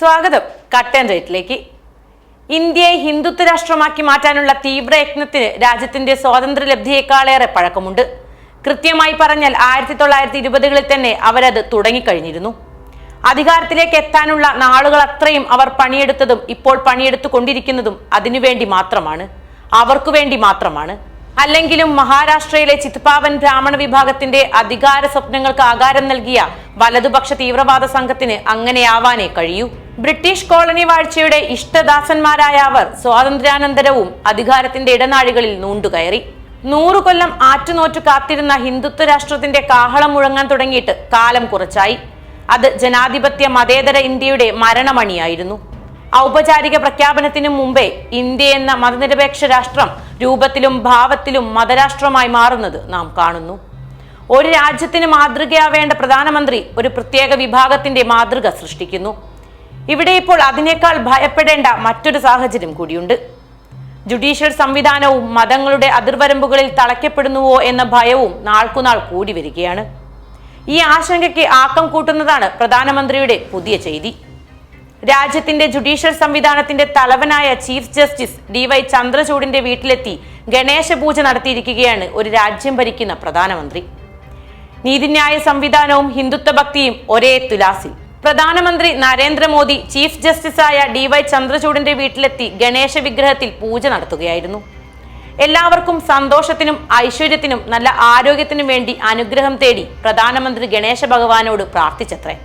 സ്വാഗതം. കട്ടൻ റേറ്റിലേക്ക് ഇന്ത്യയെ ഹിന്ദുത്വ രാഷ്ട്രമാക്കി മാറ്റാനുള്ള തീവ്ര യജ്ഞത്തിന് രാജ്യത്തിന്റെ സ്വാതന്ത്ര്യ ലബ്ധിയേക്കാളേറെ പഴക്കമുണ്ട്. കൃത്യമായി പറഞ്ഞാൽ ആയിരത്തി തൊള്ളായിരത്തി ഇരുപതുകളിൽ തന്നെ അവരത് തുടങ്ങിക്കഴിഞ്ഞിരുന്നു. അധികാരത്തിലേക്ക് എത്താനുള്ള നാളുകൾ അത്രയും അവർ പണിയെടുത്തതും ഇപ്പോൾ പണിയെടുത്തു കൊണ്ടിരിക്കുന്നതും അതിനുവേണ്ടി മാത്രമാണ്. അവർക്കു വേണ്ടി മാത്രമാണ്. അല്ലെങ്കിലും മഹാരാഷ്ട്രയിലെ ചിത്പാവൻ ബ്രാഹ്മണ വിഭാഗത്തിന്റെ അധികാര സ്വപ്നങ്ങൾക്ക് ആകാരം നൽകിയ വലതുപക്ഷ തീവ്രവാദ സംഘത്തിന് അങ്ങനെയാവാനേ കഴിയൂ. ബ്രിട്ടീഷ് കോളനി വാഴ്ചയുടെ ഇഷ്ടദാസന്മാരായ അവർ സ്വാതന്ത്ര്യാനന്തരവും അധികാരത്തിന്റെ ഇടനാഴികളിൽ നൂണ്ടുകയറി. നൂറു കൊല്ലം ആറ്റുനോറ്റു കാത്തിരുന്ന ഹിന്ദുത്വ രാഷ്ട്രത്തിന്റെ കാഹളം മുഴങ്ങാൻ തുടങ്ങിയിട്ട് കാലം കുറച്ചായി. അത് ജനാധിപത്യ മതേതര ഇന്ത്യയുടെ മരണമണിയായിരുന്നു. ഔപചാരിക പ്രഖ്യാപനത്തിനു മുമ്പേ ഇന്ത്യ എന്ന മതനിരപേക്ഷ രാഷ്ട്രം രൂപത്തിലും ഭാവത്തിലും മതരാഷ്ട്രമായി മാറുന്നത് നാം കാണുന്നു. ഒരു രാജ്യത്തിന് മാതൃകയാവേണ്ട പ്രധാനമന്ത്രി ഒരു പ്രത്യേക വിഭാഗത്തിന്റെ മാതൃക സൃഷ്ടിക്കുന്നു. ഇവിടെ ഇപ്പോൾ അതിനേക്കാൾ ഭയപ്പെടേണ്ട മറ്റൊരു സാഹചര്യം കൂടിയുണ്ട്. ജുഡീഷ്യൽ സംവിധാനവും മതങ്ങളുടെ അതിർവരമ്പുകളിൽ തളയ്ക്കപ്പെടുന്നുവോ എന്ന ഭയവും നാൾക്കുനാൾ കൂടി വരികയാണ്. ഈ ആശങ്കയ്ക്ക് ആക്കം കൂട്ടുന്നതാണ് പ്രധാനമന്ത്രിയുടെ പുതിയ ചെയ്തി. രാജ്യത്തിന്റെ ജുഡീഷ്യൽ സംവിധാനത്തിന്റെ തലവനായ ചീഫ് ജസ്റ്റിസ് ഡി വൈ ചന്ദ്രചൂഡിന്റെ വീട്ടിലെത്തി ഗണേശ പൂജ നടത്തിയിരിക്കുകയാണ് ഒരു രാജ്യം ഭരിക്കുന്ന പ്രധാനമന്ത്രി. നീതിന്യായ സംവിധാനവും ഹിന്ദുത്വ ഭക്തിയും ഒരേ തുലാസിൽ. പ്രധാനമന്ത്രി നരേന്ദ്രമോദി ചീഫ് ജസ്റ്റിസായ ഡി വൈ ചന്ദ്രചൂഡിന്റെ വീട്ടിലെത്തി ഗണേശ വിഗ്രഹത്തിൽ പൂജ നടത്തുകയായിരുന്നു. എല്ലാവർക്കും സന്തോഷത്തിനും ഐശ്വര്യത്തിനും നല്ല ആരോഗ്യത്തിനും വേണ്ടി അനുഗ്രഹം തേടി പ്രധാനമന്ത്രി ഗണേശ ഭഗവാനോട് പ്രാർത്ഥിച്ചത്രേ.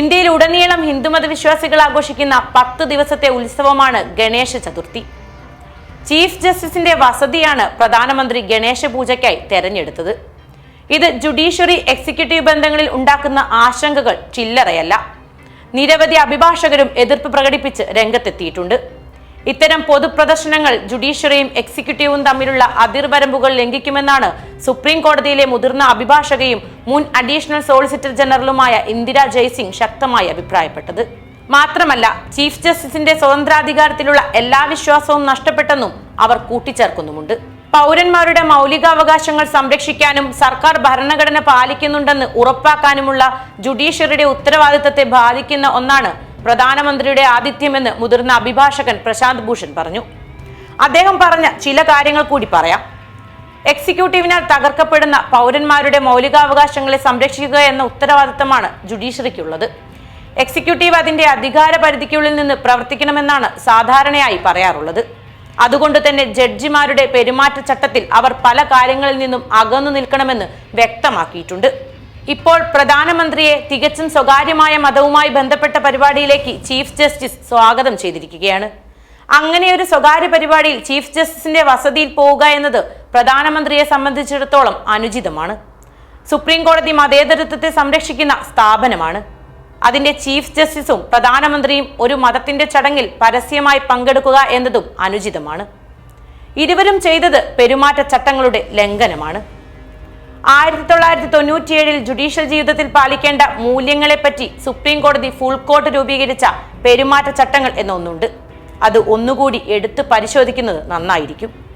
ഇന്ത്യയിൽ ഉടനീളം ഹിന്ദുമത വിശ്വാസികൾ ആഘോഷിക്കുന്ന പത്ത് ദിവസത്തെ ഉത്സവമാണ് ഗണേശ ചതുർത്ഥി. ചീഫ് ജസ്റ്റിസിന്റെ വസതിയാണ് പ്രധാനമന്ത്രി ഗണേശ പൂജയ്ക്കായി തെരഞ്ഞെടുത്തത്. ഇത് ജുഡീഷ്യറി എക്സിക്യൂട്ടീവ് ബന്ധങ്ങളിൽ ഉണ്ടാക്കുന്ന ആശങ്കകൾ ചില്ലറയല്ല. നിരവധി അഭിഭാഷകരും എതിർപ്പ് പ്രകടിപ്പിച്ച് രംഗത്തെത്തിയിട്ടുണ്ട്. ഇത്തരം പൊതുപ്രദർശനങ്ങൾ ജുഡീഷ്യറിയും എക്സിക്യൂട്ടീവും തമ്മിലുള്ള അതിർവരമ്പുകൾ ലംഘിക്കുമെന്നാണ് സുപ്രീം കോടതിയിലെ മുതിർന്ന അഭിഭാഷകയും മുൻ അഡീഷണൽ സോളിസിറ്റർ ജനറലുമായ ഇന്ദിര ജയ്സിംഗ് ശക്തമായി അഭിപ്രായപ്പെട്ടത്. മാത്രമല്ല ചീഫ് ജസ്റ്റിസിന്റെ സ്വതന്ത്രാധികാരത്തിലുള്ള എല്ലാ വിശ്വാസവും നഷ്ടപ്പെട്ടെന്നും അവർ കൂട്ടിച്ചേർക്കുന്നുമുണ്ട്. പൗരന്മാരുടെ മൗലികാവകാശങ്ങൾ സംരക്ഷിക്കാനും സർക്കാർ ഭരണഘടന പാലിക്കുന്നുണ്ടെന്ന് ഉറപ്പാക്കാനുമുള്ള ജുഡീഷ്യറിയുടെ ഉത്തരവാദിത്തത്തെ ബാധിക്കുന്ന ഒന്നാണ് പ്രധാനമന്ത്രിയുടെ ആതിഥ്യമെന്ന് മുതിർന്ന അഭിഭാഷകൻ പ്രശാന്ത് ഭൂഷൺ പറഞ്ഞു. അദ്ദേഹം പറഞ്ഞ ചില കാര്യങ്ങൾ കൂടി പറയാം. എക്സിക്യൂട്ടീവിനാൽ തകർക്കപ്പെടുന്ന പൗരന്മാരുടെ മൗലികാവകാശങ്ങളെ സംരക്ഷിക്കുക എന്ന ഉത്തരവാദിത്തമാണ് ജുഡീഷ്യറിക്കുള്ളത്. എക്സിക്യൂട്ടീവ് അതിന്റെ അധികാര പരിധിക്കുള്ളിൽ നിന്ന് പ്രവർത്തിക്കണമെന്നാണ് സാധാരണയായി പറയാറുള്ളത്. അതുകൊണ്ട് തന്നെ ജഡ്ജിമാരുടെ പെരുമാറ്റച്ചട്ടത്തിൽ അവർ പല കാര്യങ്ങളിൽ നിന്നും അകന്നു നിൽക്കണമെന്ന് വ്യക്തമാക്കിയിട്ടുണ്ട്. ഇപ്പോൾ പ്രധാനമന്ത്രിയെ തികച്ചും സ്വകാര്യമായ മതവുമായി ബന്ധപ്പെട്ട പരിപാടിയിലേക്ക് ചീഫ് ജസ്റ്റിസ് സ്വാഗതം ചെയ്തിരിക്കുകയാണ്. അങ്ങനെ ഒരു സ്വകാര്യ പരിപാടിയിൽ ചീഫ് ജസ്റ്റിസിന്റെ വസതിയിൽ പോവുക എന്നത് പ്രധാനമന്ത്രിയെ സംബന്ധിച്ചിടത്തോളം അനുചിതമാണ്. സുപ്രീം കോടതി മതേതരത്വത്തെ സംരക്ഷിക്കുന്ന സ്ഥാപനമാണ്. അതിന്റെ ചീഫ് ജസ്റ്റിസും പ്രധാനമന്ത്രിയും ഒരു മതത്തിന്റെ ചടങ്ങിൽ പരസ്യമായി പങ്കെടുക്കുക എന്നതും അനുചിതമാണ്. ഇരുവരും ചെയ്തത് പെരുമാറ്റച്ചട്ടങ്ങളുടെ ലംഘനമാണ്. ആയിരത്തി തൊള്ളായിരത്തി തൊണ്ണൂറ്റിയേഴിൽ ജുഡീഷ്യൽ ജീവിതത്തിൽ പാലിക്കേണ്ട മൂല്യങ്ങളെപ്പറ്റി സുപ്രീം കോടതി ഫുൾ കോർട്ട് രൂപീകരിച്ച പെരുമാറ്റച്ചട്ടങ്ങൾ എന്നൊന്നുണ്ട്. അത് ഒന്നുകൂടി എടുത്തു പരിശോധിക്കുന്നത് നന്നായിരിക്കും.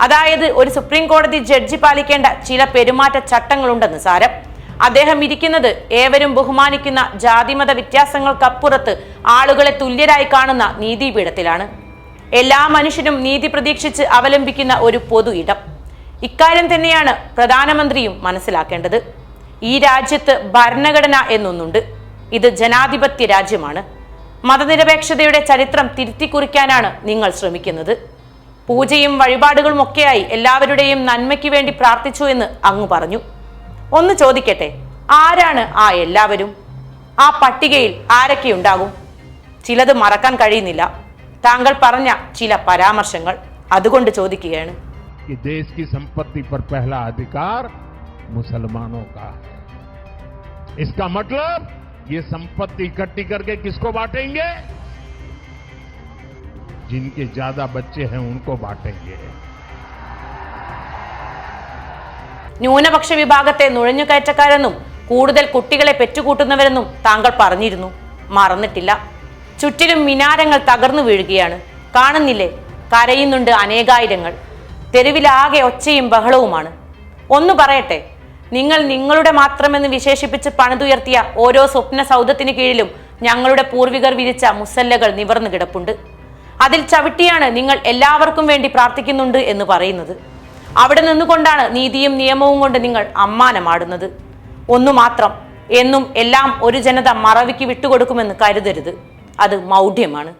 അതായത് ഒരു സുപ്രീം കോടതി ജഡ്ജി പാലിക്കേണ്ട ചില പെരുമാറ്റ ചട്ടങ്ങളുണ്ടെന്ന് സാരം. അദ്ദേഹം ഇരിക്കുന്നത് ഏവരും ബഹുമാനിക്കുന്ന ജാതിമത വ്യത്യാസങ്ങൾക്കപ്പുറത്ത് ആളുകളെ തുല്യരായി കാണുന്ന നീതിപീഠത്തിലാണ്. എല്ലാ മനുഷ്യരും നീതി പ്രതീക്ഷിച്ച് അവലംബിക്കുന്ന ഒരു പൊതു ഇടം. ഇക്കാര്യം തന്നെയാണ് പ്രധാനമന്ത്രിയും മനസ്സിലാക്കേണ്ടത്. ഈ രാജ്യത്ത് ഭരണഘടന എന്നൊന്നുണ്ട്. ഇത് ജനാധിപത്യ രാജ്യമാണ്. മതനിരപേക്ഷതയുടെ ചരിത്രം തിരുത്തിക്കുറിക്കാനാണ് നിങ്ങൾ ശ്രമിക്കുന്നത്. പൂജയും വഴിപാടുകളും ഒക്കെയായി എല്ലാവരുടെയും നന്മയ്ക്ക് വേണ്ടി പ്രാർത്ഥിച്ചു എന്ന് അങ്ങ് പറഞ്ഞു. ഒന്ന് ചോദിക്കട്ടെ ആരാണ് ആ എല്ലാവരും ആ പട്ടികയിൽ ആരൊക്കെയുണ്ടാകും ചിലത് മറക്കാൻ കഴിയുന്നില്ല താങ്കൾ പറഞ്ഞ ചില പരാമർശങ്ങൾ അതുകൊണ്ട് ചോദിക്കുകയാണ് कि देश की संपत्ति पर पहला अधिकार मुसलमानों का है इसका मतलब ये संपत्ति इकट्ठी करके किसको बांटेंगे जिनके ज्यादा बच्चे हैं उनको बांटेंगे ന്യൂനപക്ഷ വിഭാഗത്തെ നുഴഞ്ഞുകയറ്റക്കാരെന്നും കൂടുതൽ കുട്ടികളെ പെറ്റുകൂട്ടുന്നവരെന്നും താങ്കൾ പറഞ്ഞിരുന്നു. മറന്നിട്ടില്ല. ചുറ്റിലും മിനാരങ്ങൾ തകർന്നു വീഴുകയാണ്. കാണുന്നില്ലേ? കരയുന്നുണ്ട് അനേകായിരങ്ങൾ. തെരുവിലാകെ ഒച്ചയും ബഹളവുമാണ്. ഒന്നു പറയട്ടെ. നിങ്ങൾ നിങ്ങളുടെ മാത്രമെന്ന് വിശേഷിപ്പിച്ച് പണിതുയർത്തിയ ഓരോ സ്വപ്ന സൗധത്തിന് കീഴിലും ഞങ്ങളുടെ പൂർവികർ വിരിച്ച മുസല്ലകൾ നിവർന്നു കിടപ്പുണ്ട്. അതിൽ ചവിട്ടിയാണ് നിങ്ങൾ എല്ലാവർക്കും വേണ്ടി പ്രാർത്ഥിക്കുന്നുണ്ട് എന്ന് പറയുന്നത്. അവിടെ നിന്നുകൊണ്ടാണ് നീതിയും നിയമവും കൊണ്ട് നിങ്ങൾ അമ്മാനമാടുന്നത്. ഒന്നു മാത്രം എന്നും എല്ലാം ഒരു ജനത മറവിക്ക് വിട്ടുകൊടുക്കുമെന്ന് കരുതരുത്. അത് മൗഢ്യമാണ്.